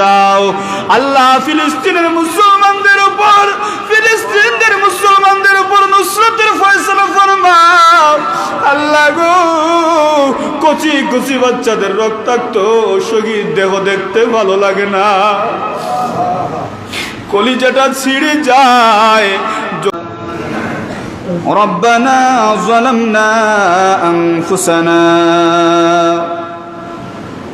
দাও আল্লাহ ফিলিস্তিনের মুসলমানদের উপর ফিলিস্তিনদের মুসলমানদের উপর নুসরতের ফয়সলা ফরমাও আল্লাহ গো কচি কচি বাচ্চাদের রক্তাক্ত শহীদ দেহ দেখতে ভালো লাগে না কলিজাটা ছিঁড়ে যায় ربنا ظلمنا أنفسنا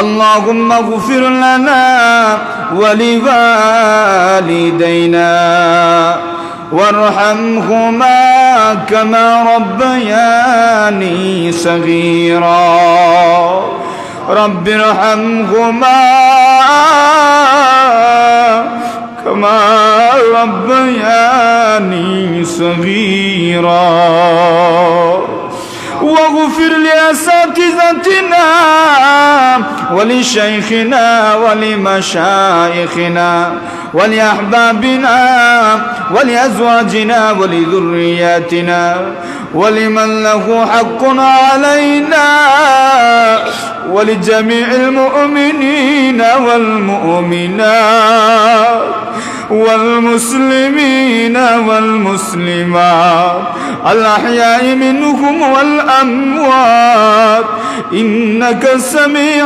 اللهم اغفر لنا ولوالدينا وارحمهما كما ربياني صغيرا. رب ارحمهما كما ربياني صغيرا. واغفر لأساتذتنا ولشيخنا ولمشايخنا ولأحبابنا ولأزواجنا ولذرياتنا ولمن له حق علينا ولجميع المؤمنين والمؤمنات والمسلمين والمسلمات الأحياء منهم والأموات إنك سميع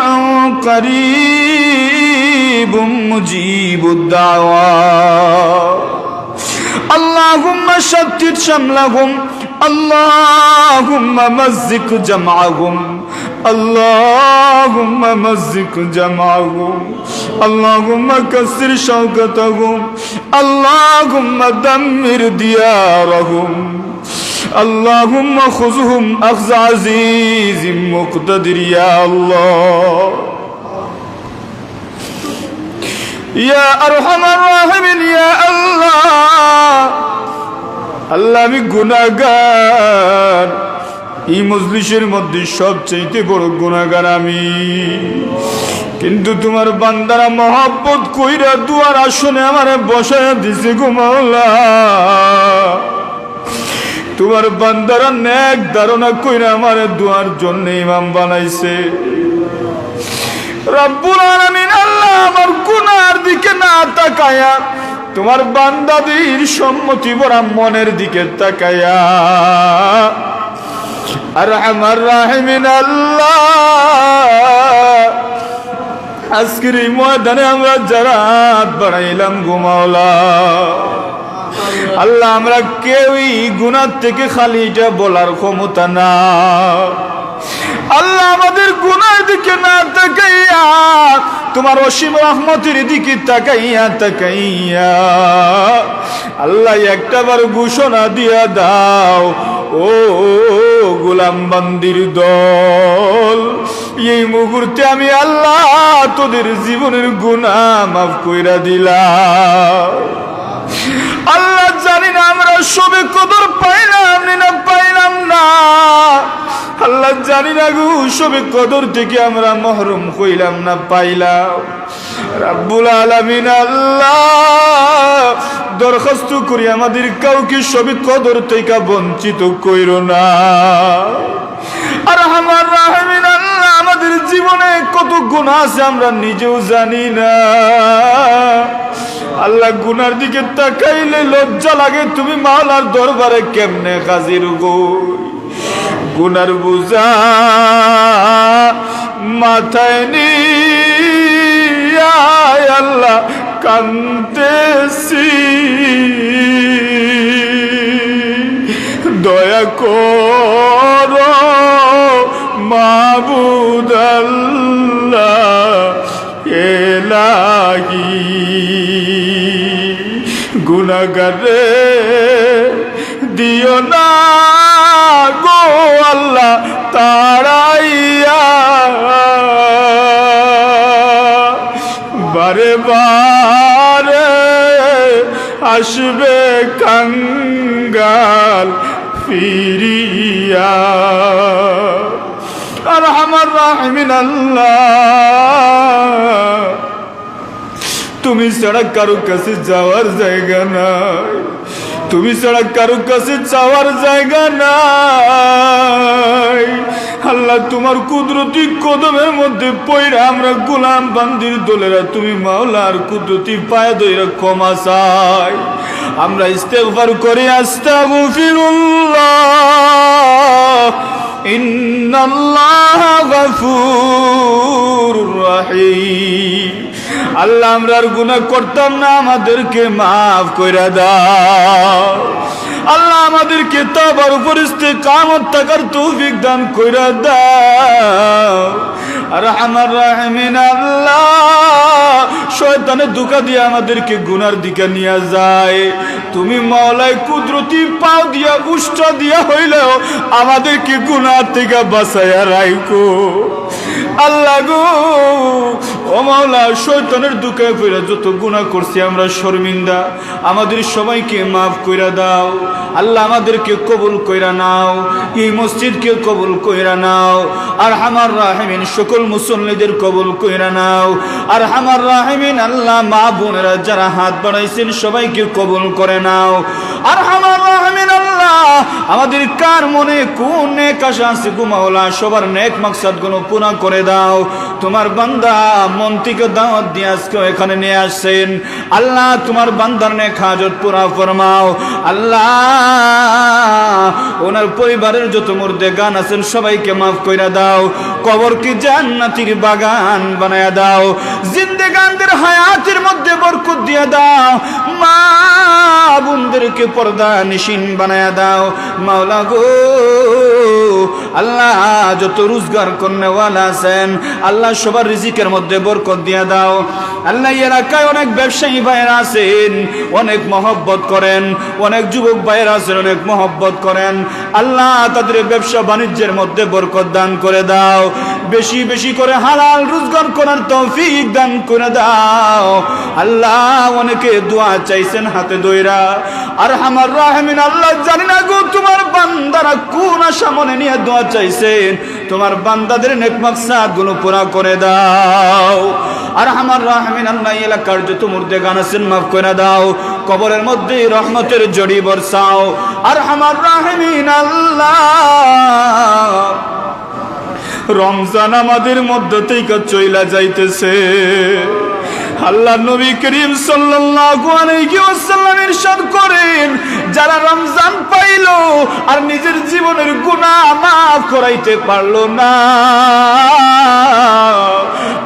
قريب مجيب الدعوات اللهم شتت شملهم اللهم مزق جمعهم اللهم مزق جمعهم اللهم كسر شوكتهم اللهم دمر ديارهم اللهم خذهم أخذ عزيز مقتدر يا الله يا أرحم الراحمين يا الله الله من এই মজলিসের মধ্যে সবচেয়ে বড় গুনাগার আমি। কিন্তু তোমার বান্দারা মহাব্বত কইরা দুয়ার আসনে আমার বসায় দিছে ঘুমাওলা তোমার বান্দারা ন্যাক ধারণা কইরা আমার দুয়ার জন্য ইমাম বানাইছে। রব্বুল আলামিন আল্লাহ আমার গুনার দিকে না তাকায়া, তোমার বান্দাদের সম্মতি ভরা মনের দিকে তাকায়া। আর আমার রাহিমিন আল্লাহ আজকের এই ময়দানে আমরা যারা বাড়াইলাম ঘুমাওলা আল্লাহ আমরা কেউই গুনার থেকে খালি এটা বলার ক্ষমতা না আল্লাহ আমাদের গুনার দিকে না তাকাইয়া তোমার অসীম রহমতের দিকে তাকাইয়া তাকাইয়া আল্লাহ একটা বার ঘোষণা দিয়া দাও ও, গোলাম বান্দির দল, এই মুহূর্তে আমি আল্লাহ তোদের জীবনের গুণা মাফ কইরা দিলাম। আল্লাহ জানি না আমরা সবে কদর পাইলাম না পাইলাম না। আল্লাহ জানি না গো সবে কদর থেকে আমরা মহরুম কইলাম না পাইলাম। রাব্বুল আলামিন আল্লাহ দরখাস্ত করি, আমাদের কাউকে সবে কদর থেকে বঞ্চিত কইর না। আর আমার রাহমিন আল্লাহ, আমাদের জীবনে কত গুণ আছে আমরা নিজেও জানি না। আল্লাহ গুনার দিকে তাকাইলে লজ্জা লাগে, তুমি মাওলার দরবারে কেমনে হাজির গো গুনার বুঝা মাথায় নিয়ে আল্লাহ কান্দেছি দয়া কর মাবুদ আল্লাহ এলাহি। গুণাগারে দিও না আসবে কাঙ্গাল ফিরিয়া। আর আমার রাহমিন আল্লাহ। তুমি ছাড়া কারও কাছে যাওয়ার জায়গা নাই। তুমি ছাড়া কারও কাছে যাওয়ার জায়গা নাই। আল্লাহ তোমার কুদরতি কদমের মধ্যে পয়রা আমরা গোলাম বান্দির দোলেরা, তুমি মাওলার কুদরতি পায়ে দইরা ক্ষমা চাই। আমরা ইস্তেগফার করে, আস্তাগফিরুল্লাহ। ইন্নাল্লাহ গফুরুর রহিম। আল্লাহ, আমরা আর গুনাহ করতাম না, আমাদেরকে মাফ কইরা দাও। আল্লাহ আমাদেরকে তবার উপর ইস্তেকামত থাকার তৌফিক দান কইরা দাও। আর আমার রাহমিন আল্লাহ, শয়তানের দুকা দিয়ে আমাদেরকে গুনার দিকে নিয়ে যায়। তুমি মাওলায় কুদরতি পাও দিয়া, উষ্ট দিয়া হইলেও আমাদেরকে গুনার থেকে বাঁচাইয়া রাইকো আল্লাহ গো। ও মাওলা, শয়তানের দুঃখে ফিরে যত গুনাহ করছি আমরা শর্মিন্দা। আমাদের সবাইকে মাফ কইরা দাও। আল্লাহ আমাদেরকে কবুল কইরা নাও। এই মসজিদকে কবুল কইরা নাও। আর আমার রাহিমিন, সকল মুসল্লিদের কবুল কইরা নাও। আর আমার রাহিমিন, আল্লাহ মা বোনেরা যারা হাত বাড়াইছেন, সবাইকে কবুল করে নাও। আর আমার রাহিমিন, আল্লাহ আমাদের কার মনে কোন নেক আশা আছে গুমাওলা সবার নেকগুলো করে দাও। তোমার বান্দা দাওয়াত দিয়ে আজকে এখানে নিয়ে আসছেন। আল্লাহ, তোমার বান্দার নেক হাজত পুরা ফরমাও। আল্লাহ, ওনার পরিবারের যত মুর্দে গান আছেন সবাইকে মাফ কইরা দাও। কবর কি জান্নাতির বাগান বানায়া দাও। জিন্দেগানদের হায়াতের মধ্যে বরকত দিয়ে দাও। মা বোনদেরকে পর্দা নিশিন বানায়া দাও মাওলা গো। আল্লাহ যত রোজগার কন্যাওয়ালা আছেন, আল্লাহ সবার রিজিকের মধ্যে বরকত দিয়ে দাও। আল্লাহ এলাকায় অনেক ব্যবসায়ী ভাইয়েরা আছেন, অনেক মহব্বত করেন, অনেক যুবক ভাইয়েরা আছেন, অনেক মহব্বত করেন। আল্লাহ তাদের ব্যবসা বাণিজ্যের মধ্যে বরকত দান করে দাও। বেশি বেশি করে হালাল রোজগার করার তৌফিক দান করে দাও। আল্লাহ অনেকে দোয়া চাইছেন হাতে দইরা। আর আমার রাহমিন, আল্লাহ জানি না গো তোমার বান্দারা কোন আশা নিয়ে দোয়া চাইছেন, তোমার বান্দাদের নেক মাকসাদগুলো পুরা করে দাও। আর আমার রাহমিন, আল্লাহ এলাকার যত মুর্দে গান আছেন, মাফ করে দাও। কবরের মধ্যে রহমতের জড়ি বরসাও আর আমার রাহমিন, আল্লাহ। রমজান আমাদের মধ্যে থেকে চইলা যাইতেছে। আল্লাহ নবী করিম আলাইহি ইরশাদ করেন, যারা রমজান পাইলো আর নিজের জীবনের গুনাহ মাফ করাইতে পারল না,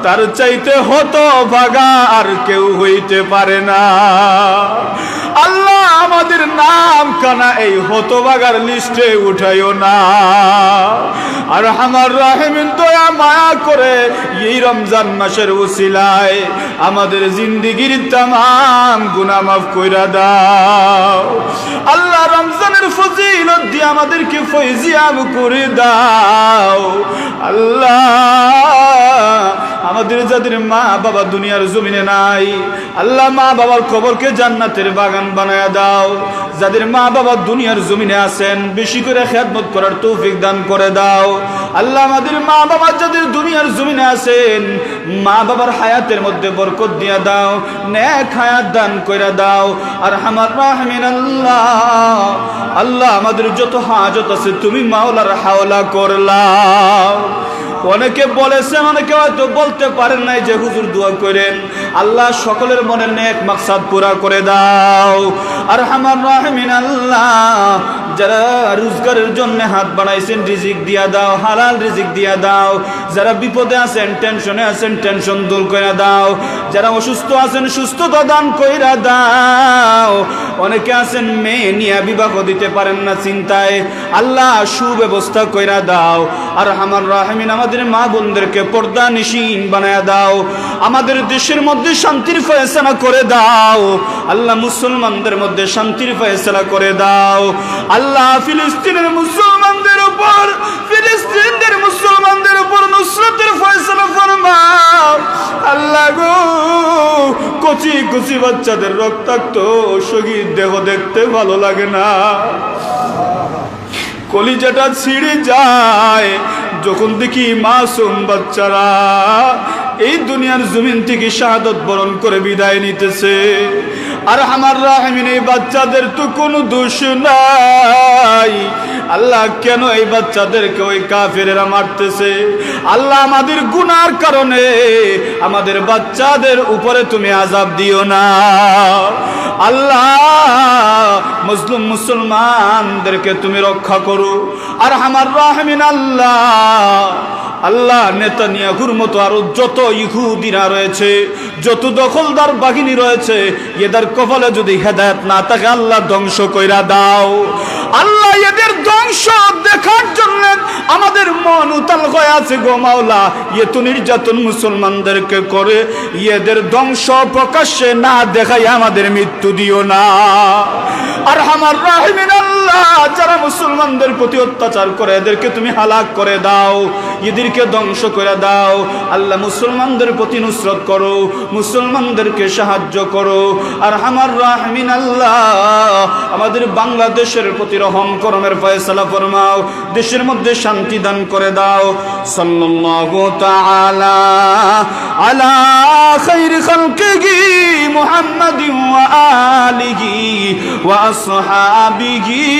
তার চাইতে হতো ভাগা আর কেউ হইতে পারে না। আল্লাহ আমাদের নাম কানা এই হতবাগার লিস্টে উঠাইও না। আর আমার রাহেমিন দয়া মায়া করে এই রমজান মাসের উসিলায় আমাদের জিন্দিগির তাম গুনা মাফ কইরা দাও। আল্লাহ রমজানের ফজিলত দিয়ে আমাদেরকে ফৈজিয়াব করে দাও। আল্লাহ আমাদের যাদের মা বাবা দুনিয়ার জমিনে নাই, আল্লাহ মা বাবার কবরকে জান্নাতের বাগান বানায়া দাও। যাদের মা বাবা দুনিয়ার জমিনে আছেন, বেশি করে খেদমত করার তৌফিক দান করে দাও। আল্লাহ আমাদের মা বাবা যাদের দুনিয়ার জমিনে আছেন মা বাবার হায়াতের মধ্যে বরকত দিয়া দাও, নেক হায়াত দান করে দাও। আর আমার রাহমিন আল্লাহ। আল্লাহ আমাদের যত হাজত আছে, তুমি মাওলার হাওলা করলাও। অনেকে বলেছেন অনেকে হয়তো বলতে পারেন নাই যে হুজুর দোয়া করেন। আল্লাহ সকলের মনে নেক মাকসাদ পুরা করে দাও। আর আমার রাহমিন আল্লাহ যারা রোজগারের জন্য হাত বাড়াইছেন, রিজিক দিয়া দাও, হালাল রিজিক দিয়া দাও। যারা বিপদে আছেন, টেনশনে আছেন, টেনশন দূর করে দাও। যারা অসুস্থ আছেন, সুস্থতা দান কইরা দাও। অনেকে আছেন, মেয়ে নিয়ে বিবাহ দিতে পারেন না চিন্তায়। আল্লাহ সুব্যবস্থা কইরা দাও। আর আমার রাহমিন, আমাদের মা বোনদেরকে পর্দা নিশিন বানায় দাও। আমাদের দেশের মধ্যে শান্তির ফয়সলা করে দাও। আল্লাহ মুসলমানদের মধ্যে শান্তির ফয়সলা করে দাও। আল্লাহ ফিলিস্তিনের মুসলমানদের উপর, ফিলিস্তিনদের মুসলমানদের উপর নুসরতের ফয়সালা ফরমাও। আল্লাহ গো, কচি কচি বাচ্চাদের রক্তাক্ত শহীদ দেহ দেখতে ভালো লাগে না। কলিজাটা ছিঁড়ে যায় যখন দেখি মাসুম বাচ্চারা এই দুনিয়ার জমিন থেকে শাহাদত বরণ করে বিদায় নিতেছে। আর আমার রাহমিন এই বাচ্চাদের তো কোনো দোষ নাই। আল্লাহ কেন এই বাচ্চাদেরকে ওই কাফেরেরা মারতেছে? আল্লাহ আমাদের গুনার কারণে আমাদের বাচ্চাদের উপরে তুমি আজাব দিও না। আল্লাহ মুসলিম মুসলমানদেরকে তুমি রক্ষা করো। আর আমার রাহমিন, আল্লাহ। আল্লাহ নেতানিয়াহুর মতো আরও যত ইহুদিরা রয়েছে, যত দখলদার বাহিনী রয়েছে, এদের কপালে যদি হেদায়ত না থাকে, আল্লাহ ধ্বংস কইরা দাও। আল্লাহ এদের ধ্বংস দেখার জন্য আমাদের মন উতাল হয়ে আছে গো মাওলা। এত নির্যাতন মুসলমানদেরকে করে, এদের ধ্বংস প্রকাশ্যে না দেখাই আমাদের মৃত্যু দিও না। আর আমার রাহিমিন আল্লাহ, যারা মুসলমানদের প্রতি অত্যাচার করে, এদেরকে তুমি হালাক করে দাও এদেরকে ধ্বংস করে দাও। আল্লাহ, মুসলমানদের প্রতি নুসরত করো, মুসলমানদেরকে সাহায্য করো। আর আমার রাহমিন আল্লাহ, আমাদের বাংলাদেশের প্রতি রহম করমের ফয়সালা ফরমাও, দেশের মধ্যে শান্তি দান করে দাও। সাল্লাল্লাহু তাআলা আলা খাইর ওয়া আলিহি